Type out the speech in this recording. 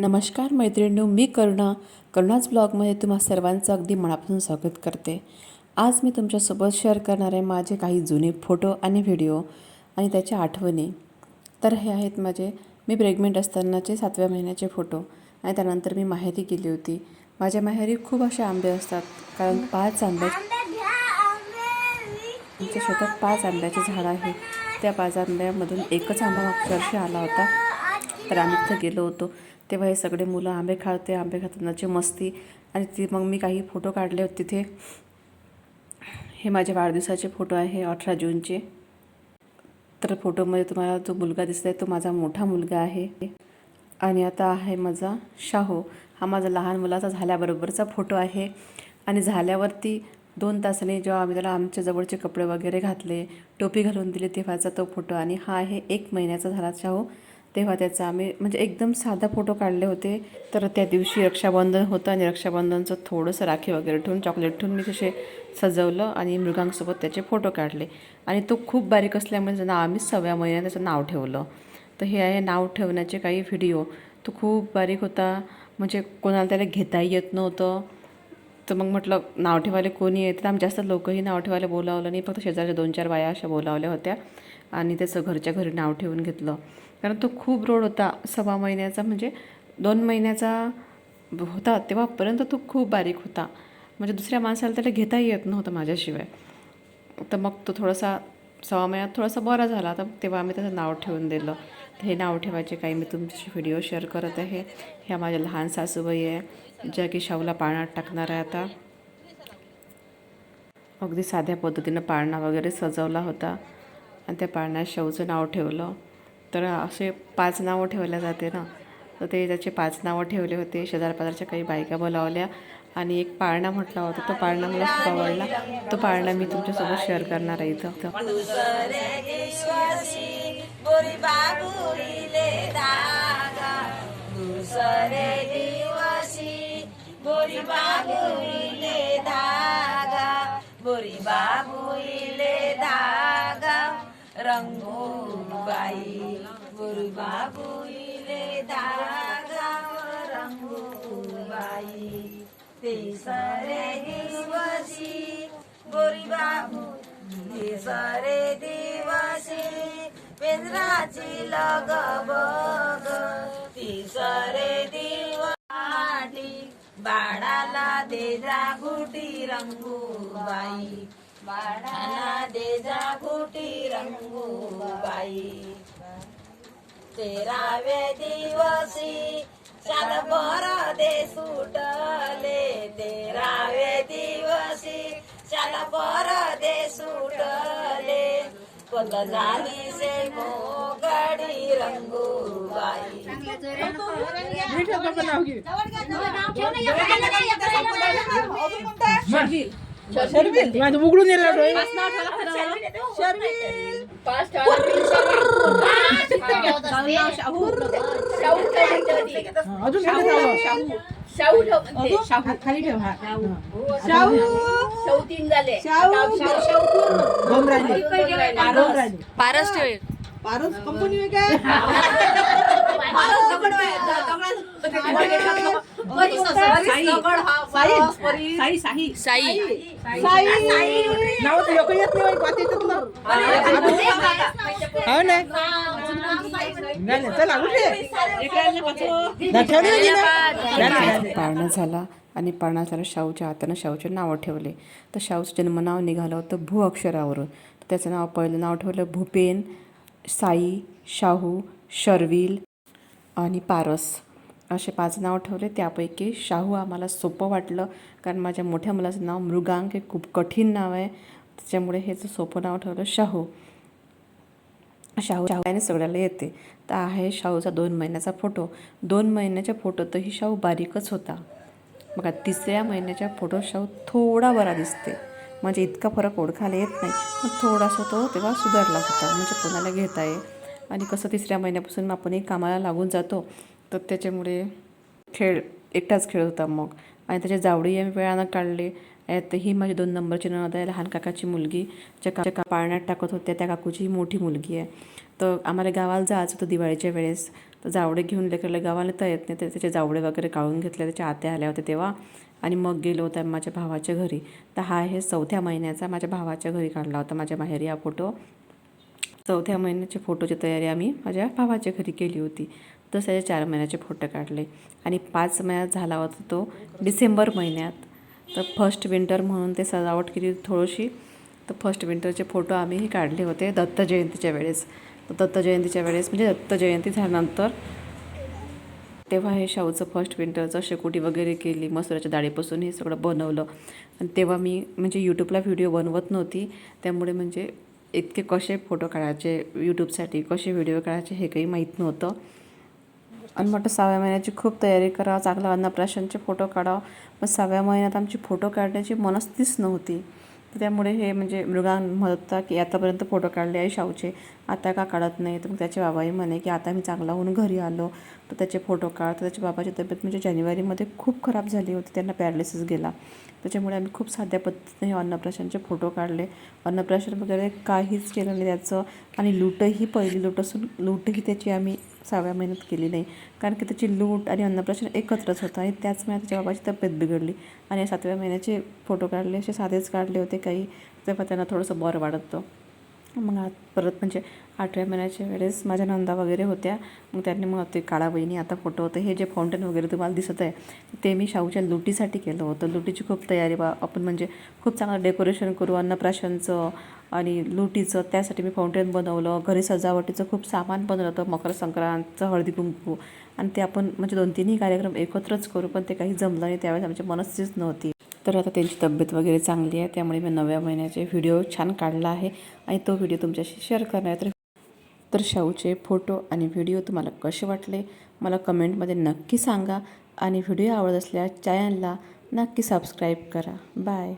नमस्कार मैत्रिणींनो मी करुणा. करुणाच ब्लॉगमध्ये तुम्हा सर्वांचं अगदी मनापासून स्वागत करते. आज मी तुमच्यासोबत शेअर करणार आहे माझे काही जुने फोटो आणि व्हिडिओ आणि त्याच्या आठवणी. तर हे आहेत माझे मी प्रेग्नेंट असतानाचे सातव्या महिन्याचे फोटो आणि त्यानंतर मी माहेरी गेली होती. माझ्या माहेरी खूप असे आंबे असतात कारण पाच आंबे आमच्या शेतात पाच आंब्याचे झाडं आहे. त्या पाच आंब्यामधून एकच आंबा मागच्या वर्षी आला होता. तर आम्ही तिथं गेलो होतो. तेव्हा हे सगळे मुलं आंबे खाते आंबे खातानाची मस्ती. आणि ती मग मी काही फोटो काढले होते तिथे. हे माझे वाढदिवसाचे फोटो आहे अठरा जूनचे. तर फोटोमध्ये तुम्हाला जो मुलगा दिसतोय तो माझा मोठा मुलगा आहे. आणि आता आहे माझा शाहू. हा माझा लहान मुलाचा झाल्याबरोबरचा फोटो आहे. आणि झाल्यावरती दोन तासाने जेव्हा आम्ही त्याला आमच्या जवळचे कपडे वगैरे घातले टोपी घालून दिली तेव्हाचा तो फोटो. आणि हा आहे एक महिन्याचा झाला शाहू. तेव्हा त्याचा आम्ही म्हणजे एकदम साधा फोटो काढले होते. तर त्या दिवशी रक्षाबंधन होतं आणि रक्षाबंधनचं थोडंसं राखी वगैरे ठेवून चॉकलेट ठेवून मी तसे सजवलं आणि मृगांसोबत त्याचे फोटो काढले. आणि तो खूप बारीक असल्यामुळे त्याचं नाव आम्ही सव्या महिन्यात त्याचं नाव ठेवलं. तर हे आहे नाव ठेवण्याचे काही व्हिडिओ तो खूप बारीक होता. म्हणजे कोणाला त्याला घेताही येत नव्हतं. तर मग म्हटलं नाव ठेवायला कोणी येतं? तर आम्ही जास्त लोकही नाव ठेवायला बोलावलं नाही. फक्त शेजारच्या दोन चार बाया अशा बोलावल्या होत्या. आणि त्याचं घरच्या घरी नाव ठेवून घेतलं. कारण तो खूप रोड होता सव्वा महिन्याचा. म्हणजे दोन महिन्याचा होता तेव्हापर्यंत तो खूप बारीक होता. म्हणजे दुसऱ्या माणसाला त्याला घेताही येत नव्हतं माझ्याशिवाय. तर मग तो थोडासा सव्वा महिन्यात थोडासा बरा झाला. तर तेव्हा आम्ही त्याचं नाव ठेवून दिलं. तर हे नाव ठेवायचे काही. मी तुमच्याशी व्हिडिओ शेअर करत आहे. ह्या माझ्या लहान सासूबाई आहे ज्या की शाहूला पाळण्यात टाकणार आहे आता. अगदी साध्या पद्धतीनं पाळणा वगैरे सजवला होता. आणि त्या पाळण्यात शाहूचं नाव ठेवलं. तर असे पाच नावं ठेवल्या जाते ना. तर ते त्याचे पाच नावं ठेवले होते. शेजारपाजारच्या काही बायका बोलावल्या आणि एक पाळणा म्हटला होता. तो पाळणा मला खूप आवडला. तो पाळणा मी तुमच्यासोबत शेअर करणार आहे इथं. दुसरे बाई बोरी बाबुरीले दागा रंगूबाई बोरी बाबुरीले तिसरे दिवशी बोरी बाबू तिसरे दिवशी पेंजराची लग बग. बाळाला दे जागुटी रंगूबाई बाळाला दे रंगूबाई तेरावे दिवशी चाल बर दे सुटले तेरावे दिवशी चाल बर दे सुटले पद झाली से मोगडी रंगूबाई माझं उघडून डोळे अजून खाली ठेवा. खाली ठेव हा. दोन. राहिले दोन राहिले पारस. ठेव पारस कंपनी आहे काय? साई साई. साई. नाव तर लोक येत नाही पाच येतात ना हो ना. नाही नाही, चला उठे ठेवली होती ना नाही, नाही, नाही. पाळणा झाला आणि पाळणा झाला शाहूच्या हातानं शाहूचे नावं ठेवले. तर शाहूचं जन्मनाव निघालं होतं भू अक्षरावरून. तर त्याचं नाव पहिलं नाव ठेवलं भूपेन साई शाहू शर्विल आणि पारस. असे पाच नाव ठेवले. त्यापैकी शाहू आम्हाला सोपं वाटलं कारण माझ्या मोठ्या मुलाचं नाव मृगांक हे खूप कठीण नाव आहे. त्याच्यामुळे हेच सोपं नाव ठेवलं शाहू. शाहू शाहू आणि सगळ्याला येते. तर आहे शाहूचा दोन महिन्याचा फोटो. दोन महिन्याच्या फोटोतही शाहू बारीकच होता. बघा तिसऱ्या महिन्याच्या फोटो शाहू थोडा बरा दिसते. म्हणजे इतका फरक ओळखायला येत नाही. पण थोडासा तो तेव्हा सुधारला होता. म्हणजे कोणाला घेता येईल. आणि कसं तिसऱ्या महिन्यापासून आपणही कामाला लागून जातो तर त्याच्यामुळे खेळ एकटाच खेळ होता मग. आणि त्याचे जावडी आम्ही वेळानं काढले. यात ही माझी दोन नंबरची नणद आहे लहान काकाची मुलगी. ज्या का का पाळण्यात टाकत होत्या त्या काकूची ही मोठी मुलगी आहे. तर आम्हाला गावाला जायचं होतं दिवाळीच्या वेळेस. तर जावडे घेऊन लेकरला गावाला तर येत नाही. तर त्याचे जावडे वगैरे काढून घेतले त्याच्या आत्या आल्या होत्या तेव्हा. आणि मग गेलो होता माझ्या भावाच्या घरी. तर हा आहे चौथ्या महिन्याचा माझ्या भावाच्या घरी काढला होता माझ्या माहेरी हा फोटो. चौथ्या महिन्याच्या फोटोची तयारी आम्ही माझ्या भावाच्या घरी केली होती. तसं त्याचे चार महिन्याचे फोटो काढले. आणि पाच महिन्यात झाला होता तो डिसेंबर महिन्यात. तर फर्स्ट विंटर म्हणून ते सजावट केली थोडीशी. तर फर्स्ट विंटरचे फोटो आम्हीही काढले होते दत्त जयंतीच्या वेळेस. तर दत्त जयंतीच्या वेळेस म्हणजे दत्त जयंती झाल्यानंतर तेव्हा हे शाहूचं फर्स्ट विंटरचं शेकोटी वगैरे केली मसुराच्या डाळीपासून हे सगळं बनवलं. आणि तेव्हा मी म्हणजे यूट्यूबला व्हिडिओ बनवत नव्हती. त्यामुळे म्हणजे इतके कसे फोटो काढायचे यूट्यूबसाठी कसे व्हिडिओ काढायचे हे काही माहीत नव्हतं. आणि म्हटलं सहाव्या महिन्याची खूप तयारी करा चांगला अन्नप्राशनचे फोटो काढावं. पण सहाव्या महिन्यात आमची फोटो काढण्याची मनस्थितीच नव्हती. त्यामुळे हे म्हणजे मृगां म्हणत होता की आतापर्यंत फोटो काढले आहे शाहूचे. आता का काढत नाही? तर मग त्याचे बाबाही म्हणे की आता मी चांगला होऊन घरी आलो. तर त्याचे फोटो काढ. तर त्याच्या बाबाची तब्येत म्हणजे जानेवारीमध्ये खूप खराब झाली होती. त्यांना पॅरालिसिस गेला. त्याच्यामुळे आम्ही खूप साध्या पद्धतीने हे अन्नप्राशनचे फोटो काढले. अन्नप्राशन वगैरे काहीच केलं नाही त्याचं. आणि लूटही पहिली लूट असून लूटही त्याची आम्ही सहाव्या महिन्यात केली नाही. कारण की त्याची लूट आणि अन्नप्राशन एकत्रच होतं आणि त्याच महिन्यात त्याच्या बाबाची तब्येत बिघडली. आणि सातव्या महिन्याचे फोटो काढले. असे साधेच काढले होते काही. तेव्हा त्यांना थोडंसं बरं वाटत. होतं मग आत परत म्हणजे आठव्या महिन्याच्या वेळेस माझ्या नंदा वगैरे होत्या. मग त्यांनी मग ते काळा बहिणी आता फोटो होते. हे जे फाउंटेन वगैरे तुम्हाला दिसत आहे ते मी शाहूच्या लुटीसाठी केलं होतं. लुटीची खूप तयारी बा आपण म्हणजे खूप चांगलं डेकोरेशन करू अन्नप्राशनचं आणि लुटीचं त्यासाठी मी फाउंटेन बनवलं. घरी सजावटीचं खूप सामान बनवलं होतं. मकर संक्रांतचं हळदी कुंकू. आणि ते आपण म्हणजे दोन तिन्ही कार्यक्रम एकत्रच करू पण ते काही जमलं नाही. त्यावेळेस आमची मनस्थितीच नव्हती. तर आता त्यांची तब्येत वगैरे चांगली आहे त्यामुळे मी नव्या महिन्याचे व्हिडिओ छान काढला आहे आणि तो व्हिडिओ तुमच्याशी शेअर करणार आहे. तर तर शाहूचे फोटो आणि व्हिडिओ तुम्हाला कसे वाटले मला कमेंटमध्ये नक्की सांगा आणि व्हिडिओ आवडत असल्यास चॅनलला नक्की सबस्क्राईब करा. बाय.